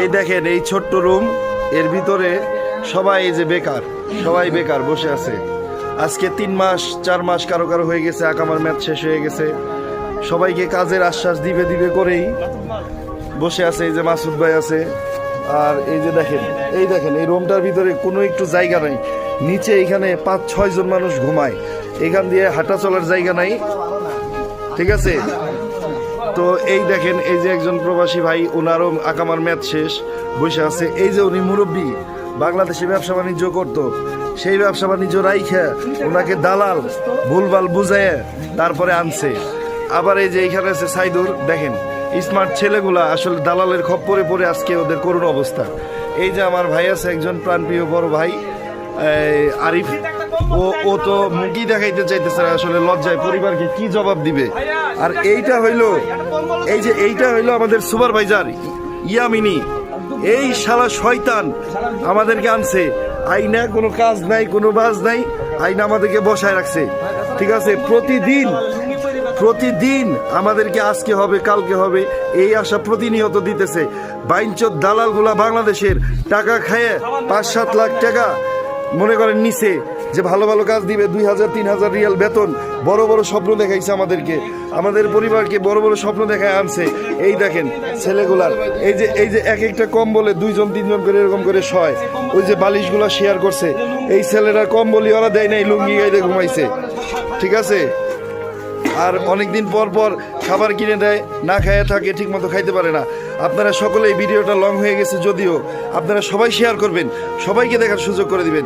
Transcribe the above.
এই দেখেন, এই ছোট্ট রুম, এর ভিতরে সবাই যে বেকার, সবাই বেকার বসে আছে। আজকে তিন মাস, চার মাস কারও কারও হয়ে গেছে আকামার ম্যাচ শেষ হয়ে গেছে। সবাইকে কাজের আশ্বাস দিবে দিবে করেই বসে আছে, এই যে মাসুদ ভাই আছে। আর এই যে দেখেন, এই দেখেন, এই রুমটার ভিতরে কোনো একটু জায়গা নাই। নিচে এখানে পাঁচ, ছয় জন মানুষ ঘুমায়। এখান দিয়ে হাঁটা চলার জায়গা নাই। ঠিক আছে? তো এই দেখেন, এই যে একজন প্রবাসী ভাই, ওনারও আকামার ম্যাচ শেষ, বসে আছে। এই যে উনি মুরব্বী, বাংলাদেশে ব্যবসা বাণিজ্য করত, সেই ব্যবসা বাণিজ্য রাইখা ওনাকে দালাল, ভুলভাল বুঝায় তারপরে আনছে। আবার এই যে এইখানে আছে সাইদুর দেখেন স্মার্ট ছেলেগুলা আসলে দালালের খপ্পরে পড়ে আজকে ওদের করুণ অবস্থা। এই যে আমার ভাই আছে, একজন প্রাণপ্রিয় বড় ভাই আরিফ, ও ও তো মুখই দেখাইতে চাইতেছে আসলে লজ্জায় পরিবারকে কি জবাব দিবে? আর এইটা হইল এই যে এইটা হইল আমাদের সুপারভাইজার ইয়ামিনী। এই শালা শয়তান আমাদেরকে আনছে। আইনা কোনো কাজ নাই, কোনো বাজ নাই, আইনা আমাদেরকে বসায় রাখছে। ঠিক আছে? প্রতিদিন প্রতিদিন আমাদেরকে আজকে হবে, কালকে হবে, এই আশা প্রতিনিয়ত দিতেছে। বাইঞ্চোর দালালগুলা বাংলাদেশের টাকা খায় পাঁচ সাত লাখ টাকা মনে করেন নিচে, যে ভালো ভালো কাজ দিবে, দুই হাজার, তিন হাজার রিয়াল বেতন, বড় বড় স্বপ্ন দেখাইছে আমাদেরকে। আমাদের পরিবারকে বড় বড় স্বপ্ন দেখায় আনছে। এই দেখেন ছেলেগুলার এই যে এই যে এক একটা কম বলে দুইজন, তিনজন করে এরকম করে শয়, ওই যে বালিশগুলা শেয়ার করছে। এই ছেলেরা কম বলি ওরা দেয় নাই, লুঙ্গি গাইতে ঘুমাইছে। ঠিক আছে? আর অনেকদিন পর পর খাবার কিনে দেয়, না খাইয়ে থাকে ঠিক মতো খাইতে পারে না। আপনারা সকলে এই ভিডিওটা লং হয়ে গেছে যদিও আপনারা সবাই শেয়ার করবেন, সবাইকে দেখার সুযোগ করে দিবেন।